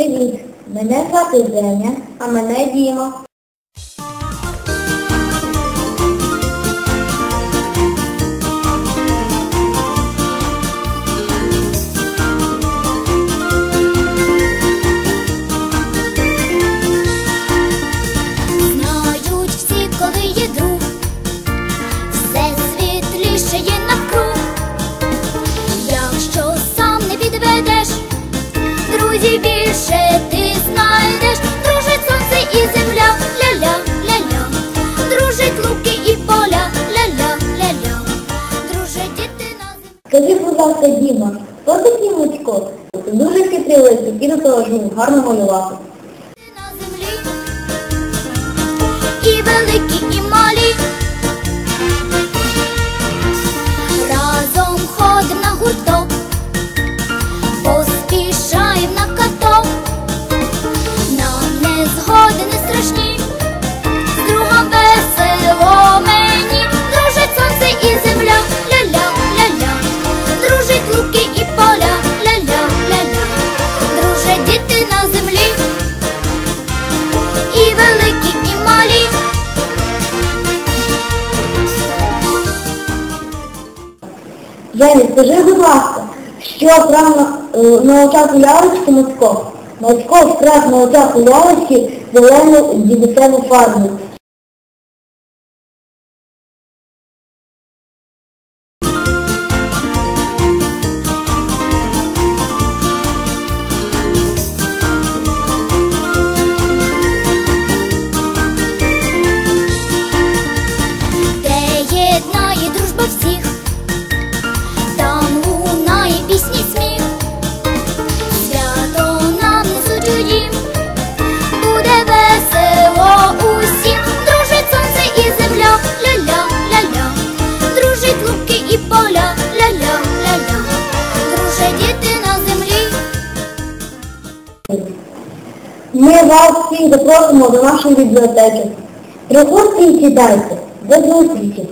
Привіт! Мене звати Женя, а мене Діма. Знають всі, коли є друг, все світліше є навкруг. Якщо сам не підведеш, друзів Скажи, будь ласка, Діма, хто такий Луцько? Дуже хитрий лисик і до того ж вмів гарно малювати. Женя, скажи, будь ласка, що прав е, на очах у лялечки Мацько? Мацько вкрав на очах у лялечки зелену дідусеву фарбу. Ми вас всіх запросимо до нашої бібліотеки. Приходьте і сідайте. До зустрічі!